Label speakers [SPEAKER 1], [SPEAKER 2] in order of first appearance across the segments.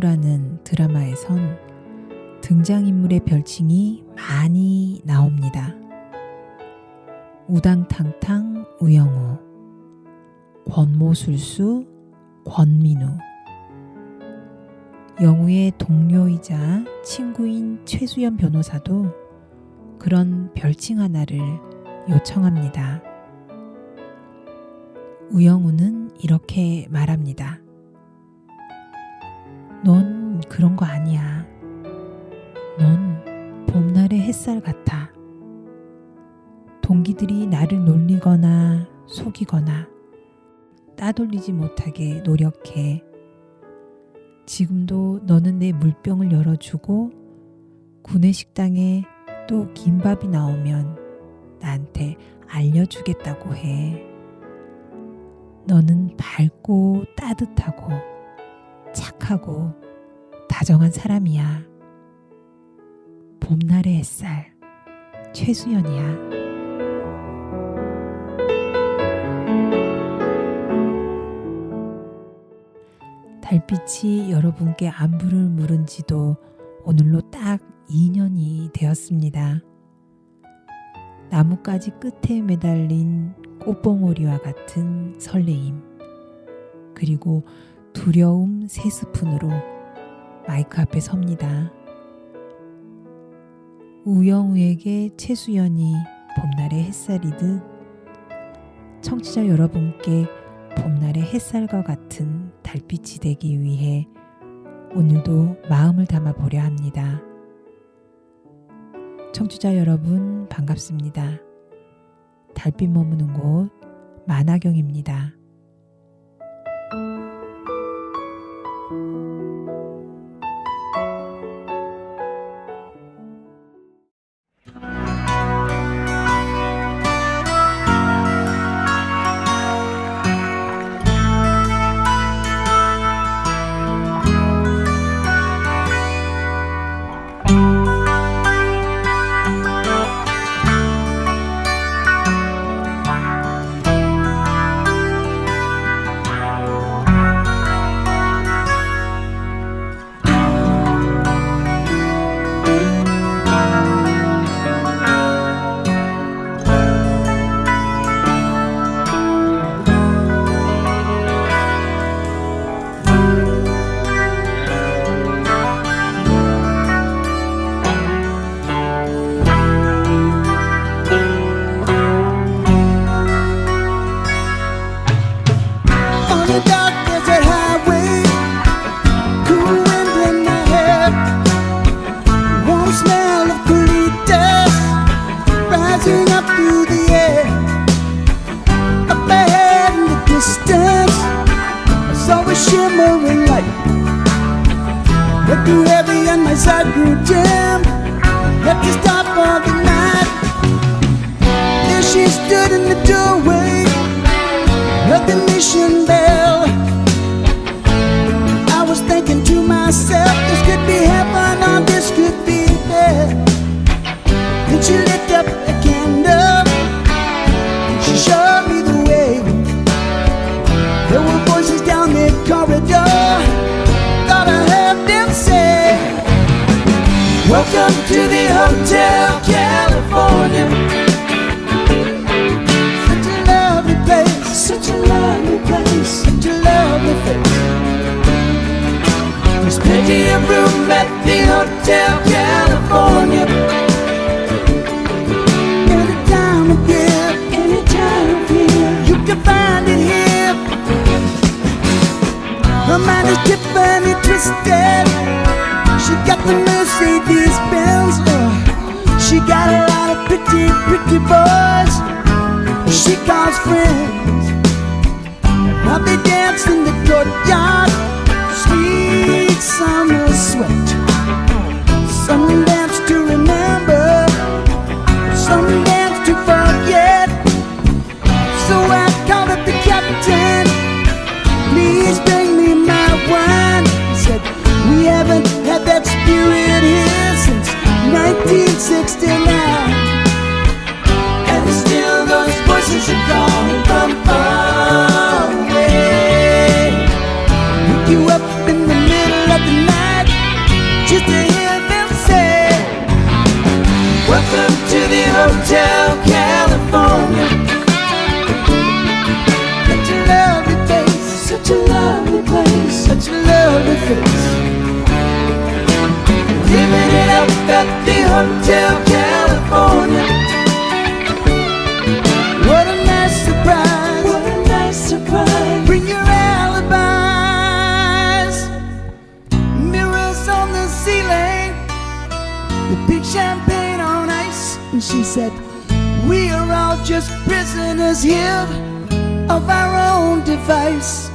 [SPEAKER 1] 우용우라는 드라마에선 등장인물의 별칭이 많이 나옵니다. 우당탕탕 우영우, 권모술수 권민우, 영우의 동료이자 친구인 최수연 변호사도 그런 별칭 하나를 요청합니다. 우영우는 이렇게 말합니다. 넌 그런 거 아니야. 넌 봄날의 햇살 같아. 동기들이 나를 놀리거나 속이거나 따돌리지 못하게 노력해. 지금도 너는 내 물병을 열어주고 구내 식당에 또 김밥이 나오면 나한테 알려주겠다고 해. 너는 밝고 따뜻하고 착하고 다정한 사람이야. 봄날의 햇살, 최수연이야. 달빛이 여러분께 안부를 물은 지도 오늘로 딱 2년이 되었습니다. 나뭇가지 끝에 매달린 꽃봉오리와 같은 설레임, 그리고 두려움 세 스푼으로 마이크 앞에 섭니다. 우영우에게 최수연이 봄날의 햇살이듯 청취자 여러분께 봄날의 햇살과 같은 달빛이 되기 위해 오늘도 마음을 담아 보려 합니다. 청취자 여러분 반갑습니다. 달빛 머무는 곳 만화경입니다.
[SPEAKER 2] Room at the Hotel California. Any time of year, any time of year, you can find it here. Her mind is twisted. She got the Mercedes Benz. She got a lot of pretty, pretty boys she calls friends. I'll be dancing in the courtyard, still at the Hotel California. What a nice surprise! What a nice surprise! Bring your alibis. Mirrors on the ceiling, the big champagne on ice. And she said, We are all just prisoners here of our own device.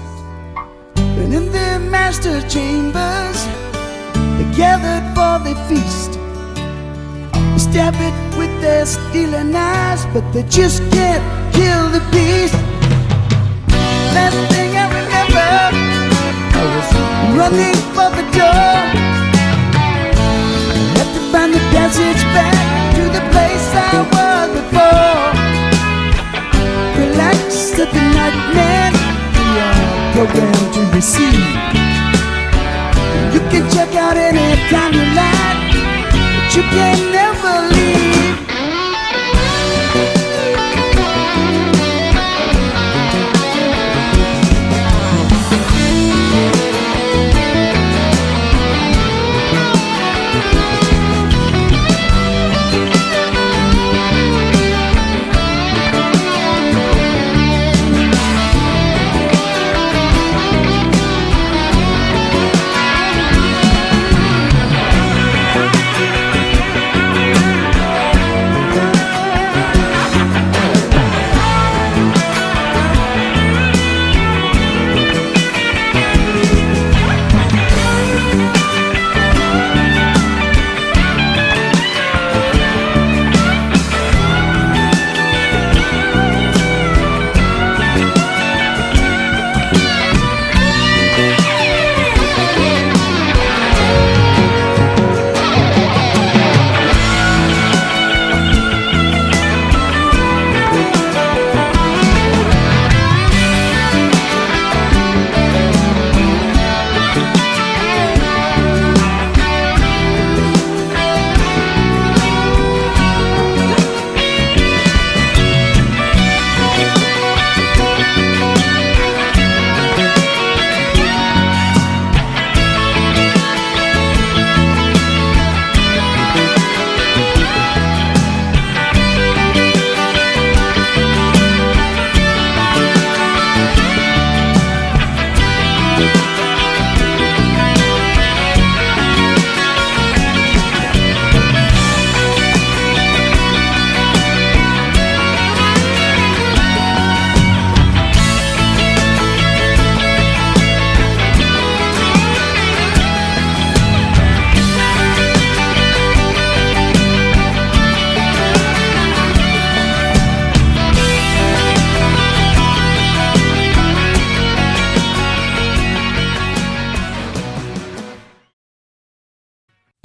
[SPEAKER 2] And in their master chambers, they gathered for the feast. Stab it with their stealing eyes, but they just can't kill the beast. Last thing I remember, I was running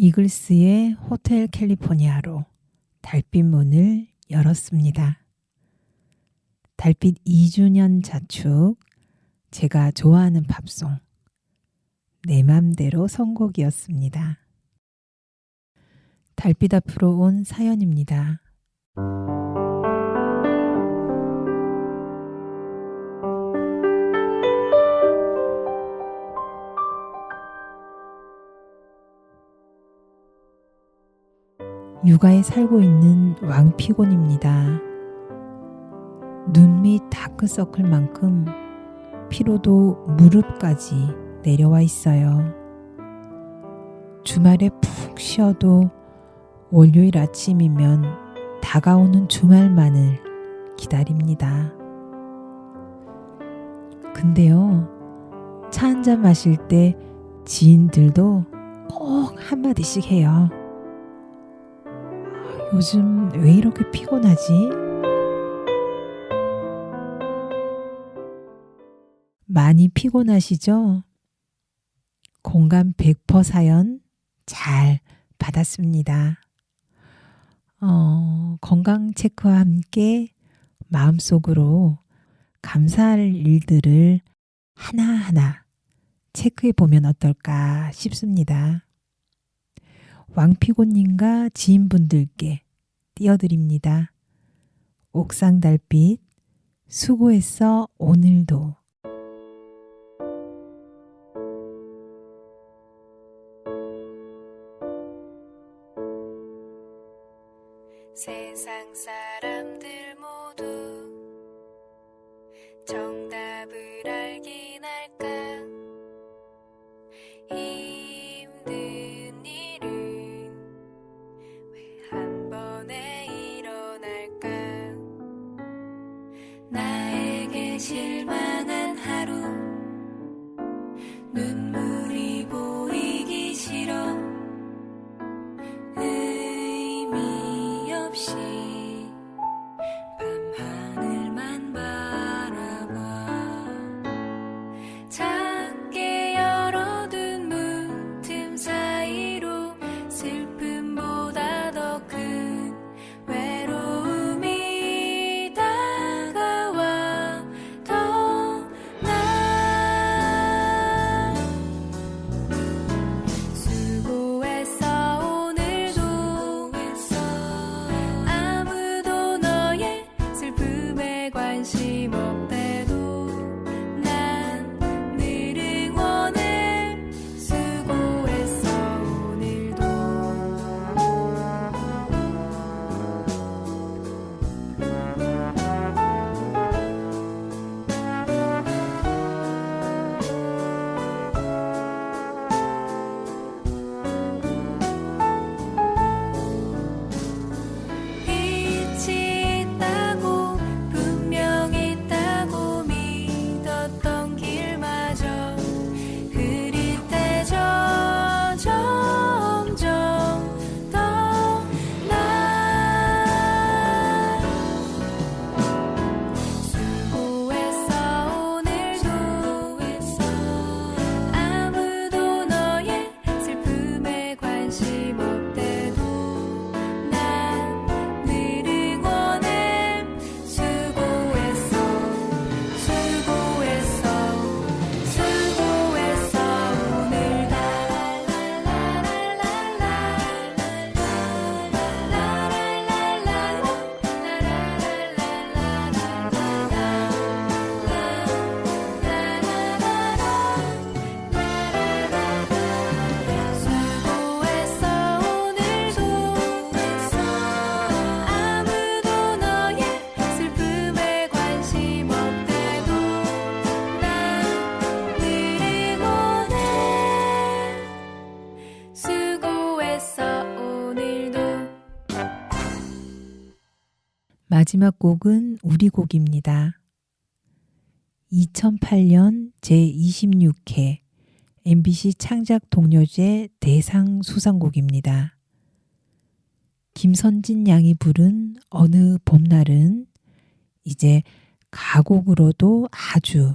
[SPEAKER 1] 이글스의 호텔 캘리포니아로 달빛 문을 열었습니다. 달빛 2주년 자축, 제가 좋아하는 팝송, 내 맘대로 선곡이었습니다. 달빛 앞으로 온 사연입니다. 육아에 살고 있는 왕피곤입니다. 눈 밑 다크서클만큼 피로도 무릎까지 내려와 있어요. 주말에 푹 쉬어도 월요일 아침이면 다가오는 주말만을 기다립니다. 근데요, 차 한 잔 마실 때 지인들도 꼭 한마디씩 해요. 요즘 왜 이렇게 피곤하지? 많이 피곤하시죠? 공감 100% 사연 잘 받았습니다. 어, 건강 체크와 함께 마음속으로 감사할 일들을 하나하나 체크해 보면 어떨까 싶습니다. 왕피곤님과 지인분들께 띄워드립니다. 옥상 달빛 수고했어 오늘도 마지막 곡은 우리 곡입니다. 2008년 제26회 MBC 창작 동료제 대상 수상곡입니다. 김선진 양이 부른 어느 봄날은 이제 가곡으로도 아주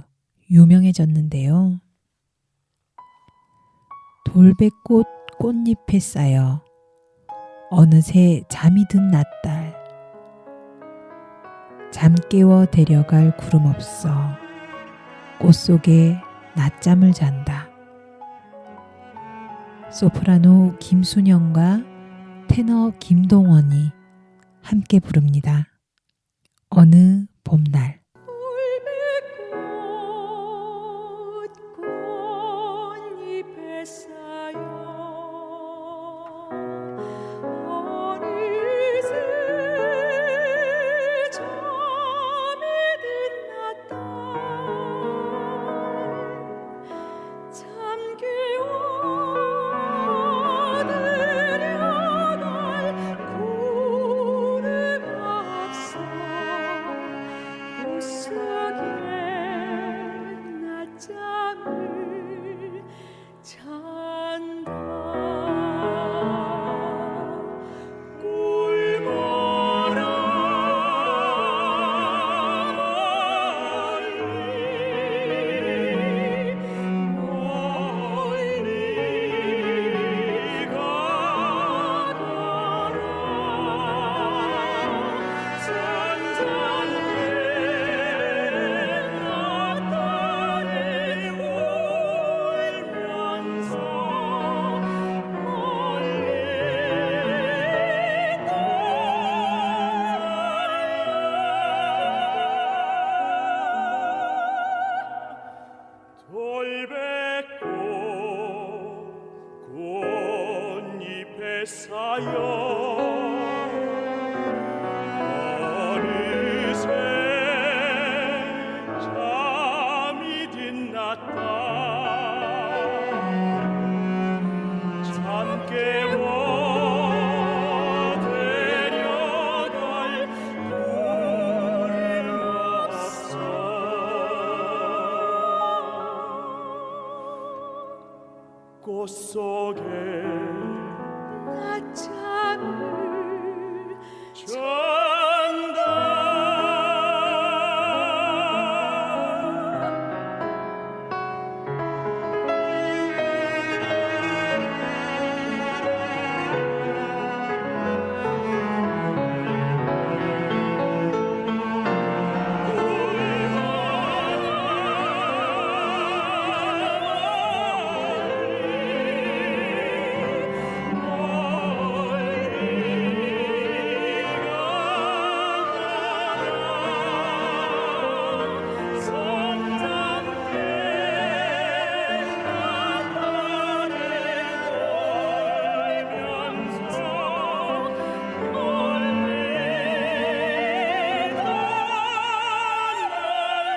[SPEAKER 1] 유명해졌는데요. 돌배꽃 꽃잎에 쌓여 어느새 잠이 든 낮달 잠깨워 데려갈 구름 없어 꽃 속에 낮잠을 잔다. 소프라노 김순영과 테너 김동원이 함께 부릅니다. 어느 봄날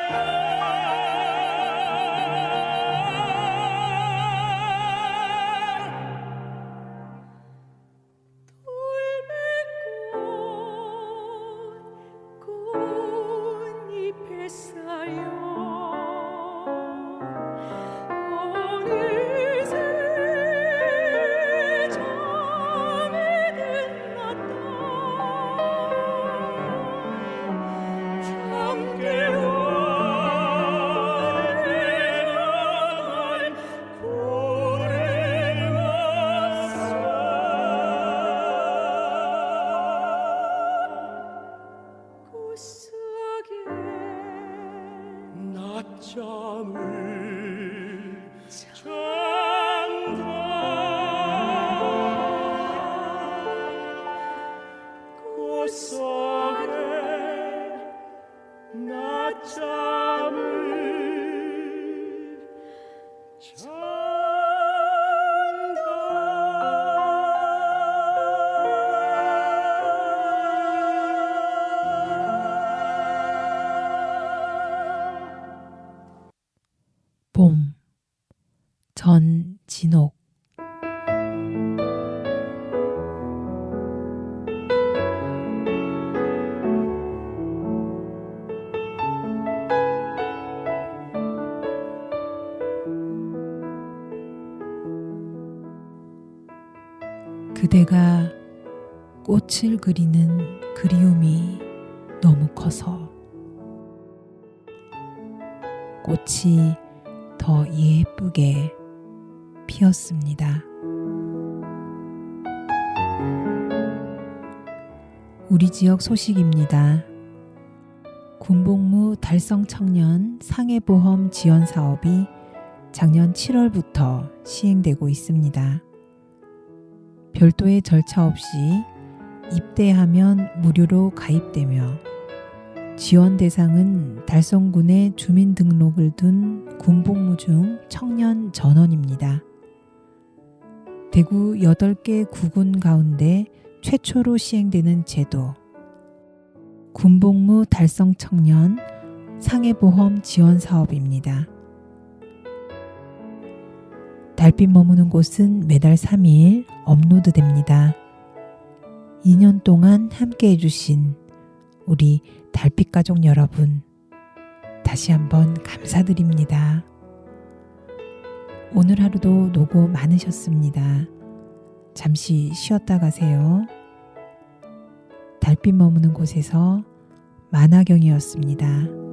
[SPEAKER 3] 돌 낮
[SPEAKER 1] 봄 전진옥. 그대가 꽃을 그리는 그리움이 너무 커서 꽃이 더 예쁘게 피었습니다. 우리 지역 소식입니다. 군복무 달성 청년 상해보험 지원 사업이 작년 7월부터 시행되고 있습니다. 별도의 절차 없이 입대하면 무료로 가입되며 지원 대상은 달성군에 주민등록을 둔 군복무 중 청년 전원입니다. 대구 8개 구군 가운데 최초로 시행되는 제도 군복무 달성 청년 상해보험 지원 사업입니다. 달빛 머무는 곳은 매달 3일 업로드됩니다. 2년 동안 함께 해주신 우리 달빛 가족 여러분, 다시 한번 감사드립니다. 오늘 하루도 노고 많으셨습니다. 잠시 쉬었다 가세요. 달빛 머무는 곳에서 만화경이었습니다.